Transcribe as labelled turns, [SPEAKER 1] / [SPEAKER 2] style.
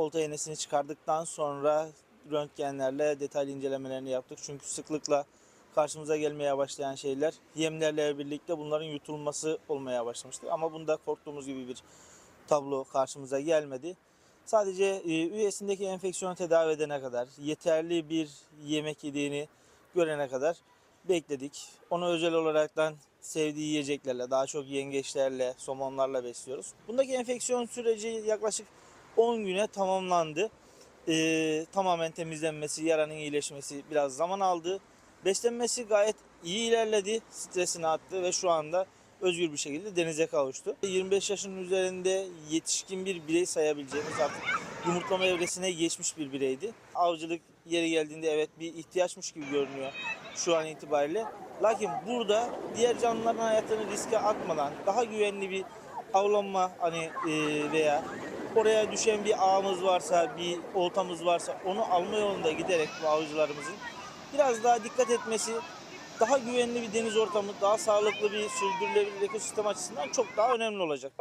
[SPEAKER 1] olta iğnesini çıkardıktan sonra röntgenlerle detaylı incelemelerini yaptık. Çünkü sıklıkla karşımıza gelmeye başlayan şeyler yemlerle birlikte bunların yutulması olmaya başlamıştı. Ama bunda korktuğumuz gibi bir tablo karşımıza gelmedi. Sadece e, üyesindeki enfeksiyonu tedavi edene kadar, yeterli bir yemek yediğini görene kadar bekledik. Onu özel olaraktan sevdiği yiyeceklerle, daha çok yengeçlerle, somonlarla besliyoruz. Bundaki enfeksiyon süreci yaklaşık 10 güne tamamlandı. Ee, tamamen temizlenmesi, yaranın iyileşmesi biraz zaman aldı. Beslenmesi gayet iyi ilerledi, stresini attı ve şu anda özgür bir şekilde denize kavuştu. 25 yaşın üzerinde yetişkin bir birey sayabileceğimiz artık yumurtlama evresine geçmiş bir bireydi. Avcılık yeri geldiğinde evet bir ihtiyaçmış gibi görünüyor şu an itibariyle. Lakin burada diğer canlıların hayatını riske atmadan daha güvenli bir avlanma hani e, veya oraya düşen bir ağımız varsa, bir oltamız varsa onu alma yolunda giderek bu avcılarımızın biraz daha dikkat etmesi daha güvenli bir deniz ortamı, daha sağlıklı bir sürdürülebilir ekosistem açısından çok daha önemli olacak.